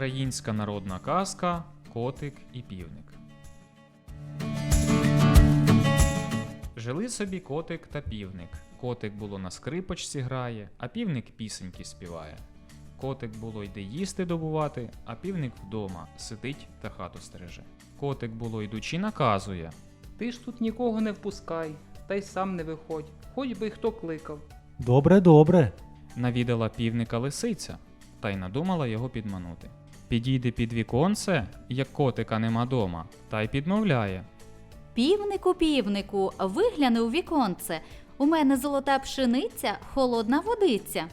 Українська народна казка Котик і півник. Жили собі котик та півник. Котик було на скрипочці грає, а півник пісеньки співає. Котик було йде їсти добувати, а півник вдома сидить та хату стереже. Котик було йдучи наказує, Ти ж тут нікого не впускай, та й сам не виходь, хоч би й хто кликав. Добре, добре. навідала півника лисиця, та й надумала його підманути. Підійде під віконце, як котика нема дома, та й підмовляє. Півнику, півнику, вигляни у віконце. У мене золота пшениця, холодна водиця.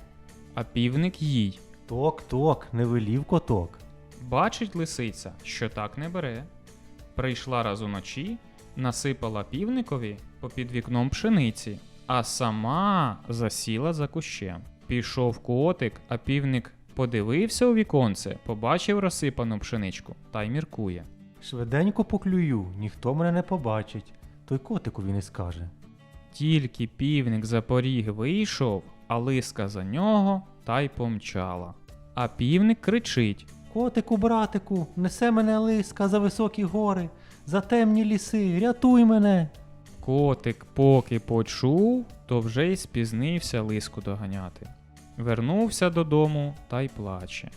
А півник їй. Ток, ток, не велів коток. Бачить лисиця, що так не бере. Прийшла раз уночі, насипала півникові попід вікном пшениці, а сама засіла за кущем. Пішов котик, а півник подивився у віконце, побачив розсипану пшеничку та й міркує. Швиденько поклюю, ніхто мене не побачить. Той котикові не скаже. Тільки півник за поріг вийшов, а лиска за нього та й помчала. А півник кричить: Котику, братику, несе мене лиска за високі гори, за темні ліси, рятуй мене. Котик поки почув, то вже й спізнився лиску доганяти. Вернувся додому та й плаче.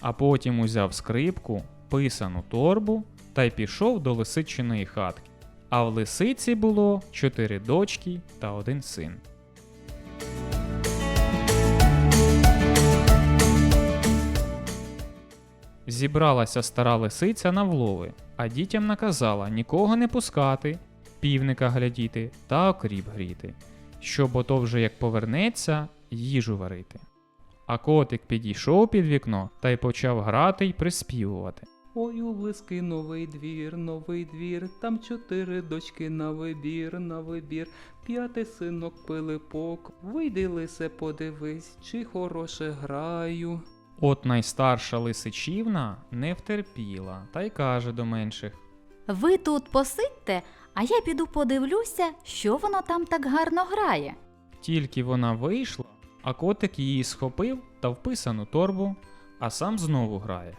А потім узяв скрипку, писану торбу та й пішов до лисичиної хатки. А в лисиці було чотири дочки та один син. Зібралася стара лисиця на влови, а дітям наказала нікого не пускати, півника глядіти та окріп гріти, щоб ото вже як повернеться, їжу варити. А котик підійшов під вікно та й почав грати й приспівувати. Ой, у лиски новий двір, новий двір, там чотири дочки на вибір, на вибір, п'ятий синок Пилипок, вийди лисе, подивись, чи хороше граю. От найстарша лисичівна не втерпіла та й каже до менших. Ви тут посидьте, а я піду подивлюся, що воно там так гарно грає. Тільки вона вийшла, а котик її схопив та в писану торбу, а сам знову грає.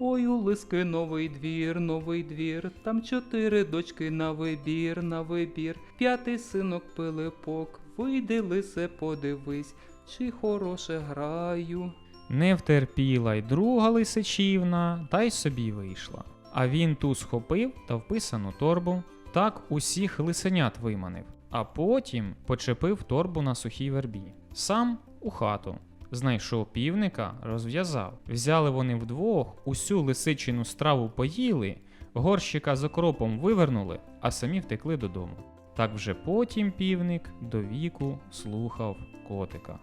Ой, у лиски новий двір, новий двір, там чотири дочки на вибір, на вибір, п'ятий синок Пилипок, вийди лисе, подивись, чи хороше граю. Не втерпіла й друга лисичівна, та й собі вийшла. А він ту схопив та в писану торбу, так усіх лисенят виманив, а потім почепив торбу на сухій вербі. Сам у хату. Знайшов півника, розв'язав. Взяли вони вдвох, усю лисичину страву поїли, горщика з окропом вивернули, а самі втекли додому. Так вже потім півник до віку слухав котика.